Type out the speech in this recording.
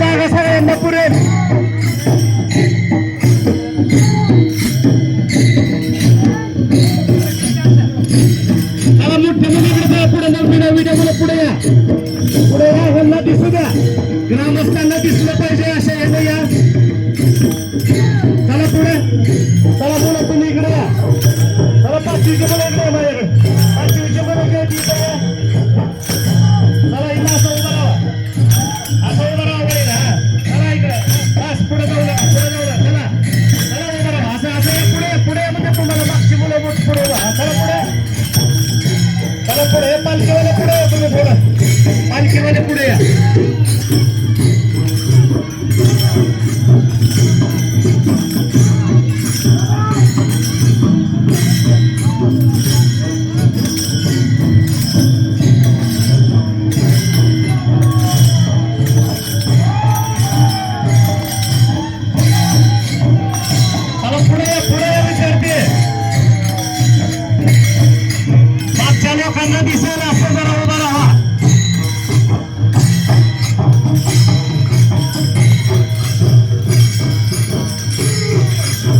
जागा सगळ्यांना पुरेल. पुढे या. पुढे या हल्ला दिसू द्या. ग्रामस्थांना दिसलं पाहिजे अशा या. चला पुढे. चला पुढे तुम्ही इकडे या. चला पाचशे पुढे पालखीमध्ये पुढे या. Cannabis